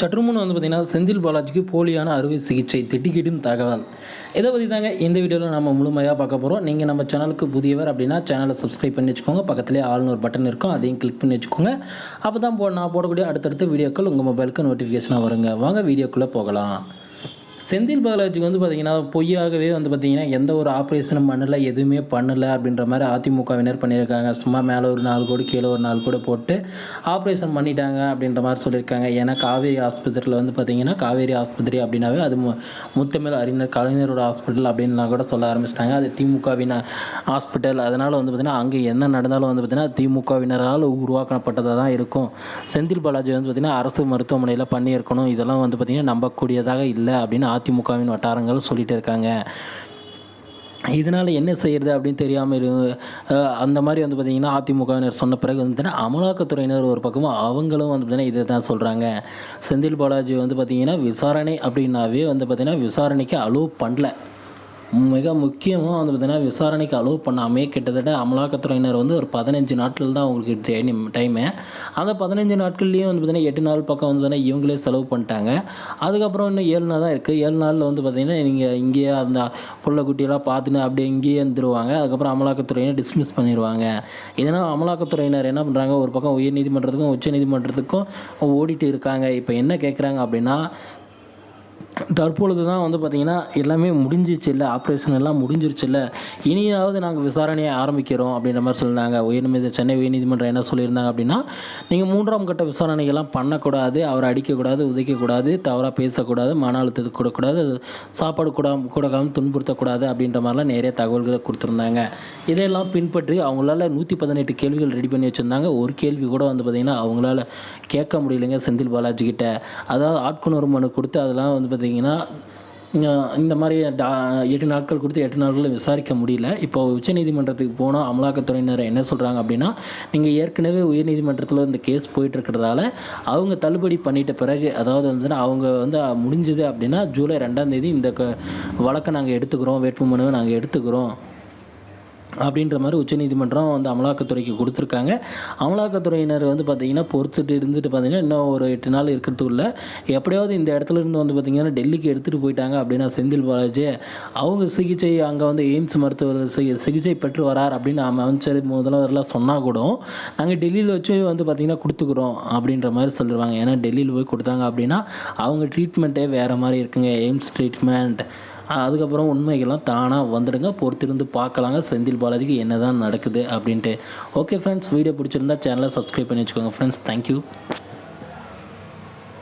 சற்றுமுன் வந்து பார்த்திங்கன்னா செந்தில் பாலாஜிக்கு போலியான அறுவை சிகிச்சை திட்டிக்கிடும் தகவல். இதை பற்றி தாங்க இந்த வீடியோவில் நம்ம முழுமையாக பார்க்க போகிறோம் நீங்கள் நம்ம சேனலுக்கு புதியவர் அப்படின்னா சேனலை சப்ஸ்கிரைப் பண்ணி வச்சுக்கோங்க. பக்கத்துலேயே ஆள்னு ஒரு பட்டன் இருக்கும். அதையும் கிளிக் பண்ணி வச்சுக்கோங்க. அப்போ தான் போ நான் போடக்கூடிய அடுத்தடுத்த வீடியோக்கள் உங்கள் மொபைலுக்கு நோட்டிஃபிகேஷனாக வருங்க. வாங்க வீடியோக்குள்ளே போகலாம். செந்தில் பாலாஜிக்கு வந்து பார்த்திங்கன்னா பொய்யாகவே வந்து பார்த்திங்கன்னா எந்த ஒரு ஆப்ரேஷனும் பண்ணலை எதுவுமே பண்ணலை அப்படின்ற மாதிரி அதிமுகவினர் பண்ணியிருக்காங்க. சும்மா மேலே ஒரு நாலு கோடி கீழே ஒரு நாலு கோடி போட்டு ஆப்ரேஷன் பண்ணிட்டாங்க அப்படின்ற மாதிரி சொல்லியிருக்காங்க. ஏன்னா காவேரி ஆஸ்பத்திரியில் வந்து பார்த்திங்கன்னா காவேரி ஆஸ்பத்திரி அப்படின்னாவே அது மு முத்தமிழ் அறிஞர் கலைஞரோட ஹாஸ்பிட்டல் அப்படின்லாம் கூட சொல்ல ஆரம்பிச்சிட்டாங்க. அது திமுகவின ஹாஸ்பிட்டல் அதனால் வந்து பார்த்திங்கன்னா அங்கே என்ன நடந்தாலும் வந்து பார்த்திங்கன்னா திமுகவினரால் உருவாக்கப்பட்டதாக தான் இருக்கும். செந்தில் பாலாஜி வந்து பார்த்திங்கன்னா அரசு மருத்துவமனையில் பண்ணியிருக்கணும். இதெல்லாம் வந்து பார்த்திங்கன்னா நம்பக்கூடியதாக இல்லை அப்படின்னு அதிமுகவின் வட்டாரங்கள் சொல்லிட்டு இருக்காங்க. இதனால் என்ன செய்கிறது அப்படின்னு தெரியாமல் இரு அந்த மாதிரி வந்து பார்த்திங்கன்னா அதிமுகவினர் சொன்ன பிறகு வந்து அமலாக்கத்துறையினர் ஒரு பக்கமும் அவங்களும் வந்து பார்த்திங்கன்னா இதை தான் சொல்கிறாங்க செந்தில் பாலாஜி வந்து பார்த்திங்கன்னா விசாரணை அப்படின்னாவே வந்து பார்த்திங்கன்னா விசாரணைக்கு அலோவ் பண்ணல. மிக முக்கியமாக வந்து பார்த்திங்கன்னா விசாரணைக்கு அலோவ் பண்ணாமே கிட்டத்தட்ட அமலாக்கத்துறையினர் வந்து ஒரு பதினஞ்சு நாட்கள் தான் அவங்களுக்கு டைம் டைமு அந்த பதினஞ்சு நாட்கள்லேயும் வந்து பார்த்திங்கன்னா எட்டு நாள் பக்கம் வந்து இவங்களே செலவு பண்ணிட்டாங்க. அதுக்கப்புறம் இன்னும் ஏழு நாள் தான் இருக்குது ஏழு நாளில் வந்து பார்த்திங்கன்னா நீங்கள் இங்கேயே அந்த புள்ள பார்த்துன்னு அப்படியே இங்கேயே இருந்துருவாங்க. அதுக்கப்புறம் அமலாக்கத்துறையினர் டிஸ்மிஸ் பண்ணிடுவாங்க இதனால் அமலாக்கத்துறையினர் என்ன பண்ணுறாங்க ஒரு பக்கம் உயர் நீதிமன்றத்துக்கும் உச்ச நீதிமன்றத்துக்கும் ஓடிட்டு இருக்காங்க. இப்போ என்ன கேட்குறாங்க அப்படின்னா தற்பொழுது தான் வந்து பார்த்திங்கன்னா எல்லாமே முடிஞ்சிச்சு இல்லை ஆப்ரேஷன் எல்லாம் முடிஞ்சிருச்சு இல்லை இனியாவது நாங்கள் விசாரணையை ஆரம்பிக்கிறோம் அப்படின்ற மாதிரி சொன்னாங்க உயர்நீதி சென்னை உயர்நீதிமன்றம் என்ன சொல்லியிருந்தாங்க அப்படின்னா நீங்கள் மூன்றாம் கட்ட விசாரணைகள்லாம் பண்ணக்கூடாது அவரை அடிக்கக்கூடாது உதைக்கக்கூடாது தவறாக பேசக்கூடாது மன அழுத்தத்துக்கு கொடுக்கூடாது சாப்பாடு கூட கொடுக்காம துன்புறுத்தக்கூடாது அப்படின்ற மாதிரிலாம் நிறைய தகவல்களை கொடுத்துருந்தாங்க. இதையெல்லாம் பின்பற்றி அவங்களால நூற்றி பதினெட்டு கேள்விகள் ரெடி பண்ணி வச்சுருந்தாங்க. ஒரு கேள்வி கூட வந்து பார்த்திங்கன்னா அவங்களால கேட்க முடியலைங்க செந்தில் பாலாஜி கிட்ட அதாவது ஆட்கொணர்வு மனு கொடுத்து அதெல்லாம் வந்து பார்த்திங்கன்னா பார்த்தீங்கன்னா இந்த மாதிரி டா எட்டு நாட்கள் கொடுத்து எட்டு நாட்களில் விசாரிக்க முடியல. இப்போ உச்சநீதிமன்றத்துக்கு போனால் அமலாக்கத்துறையினர் என்ன சொல்கிறாங்க அப்படின்னா நீங்கள் ஏற்கனவே உயர்நீதிமன்றத்தில் இந்த கேஸ் போயிட்டுருக்கிறதால அவங்க தள்ளுபடி பண்ணிட்ட பிறகு அதாவது வந்துன்னா அவங்க வந்து முடிஞ்சது அப்படின்னா ஜூலை ரெண்டாம் தேதி இந்த க வழக்கை நாங்கள் எடுத்துக்கிறோம் வேட்புமனுவை நாங்கள் எடுத்துக்கிறோம். அப்படின்ற மாதிரி உச்சநீதிமன்றம் வந்து அமலாக்கத்துறைக்கு கொடுத்துருக்காங்க. அமலாக்கத்துறையினர் வந்து பார்த்திங்கன்னா பொறுத்துட்டு இருந்துட்டு பார்த்திங்கன்னா இன்னும் ஒரு எட்டு நாள் இருக்கிறதுக்குள்ள எப்படியாவது இந்த இடத்துல இருந்து வந்து பார்த்திங்கன்னா டெல்லிக்கு எடுத்துகிட்டு போயிட்டாங்க அப்படின்னா செந்தில் பாலாஜி அவங்க சிகிச்சை அங்கே வந்து எய்ம்ஸ் மருத்துவர் சிகிச்சை பெற்று வரார் அப்படின்னு அமைச்சர் முதல்வரெலாம் சொன்னால் கூட நாங்கள் டெல்லியில் வச்சு வந்து பார்த்திங்கன்னா கொடுத்துக்குறோம் அப்படின்ற மாதிரி சொல்லிடுவாங்க ஏன்னா டெல்லியில் போய் கொடுத்தாங்க அப்படின்னா அவங்க ட்ரீட்மெண்ட்டே வேறு மாதிரி இருக்குங்க. எய்ம்ஸ் ட்ரீட்மெண்ட் அதுக்கப்புறம் உண்மைகள்லாம் தானாக வந்துடுங்க. பொறுத்திருந்து பார்க்கலாங்க. செந்தில் பாலாஜிக்கு என்ன தான் நடக்குது அப்படின்ட்டு. ஓகே ஃப்ரெண்ட்ஸ் வீடியோ பிடிச்சிருந்தா சேனலை சப்ஸ்கிரைப் பண்ணி வச்சுக்கோங்க. Friends thank you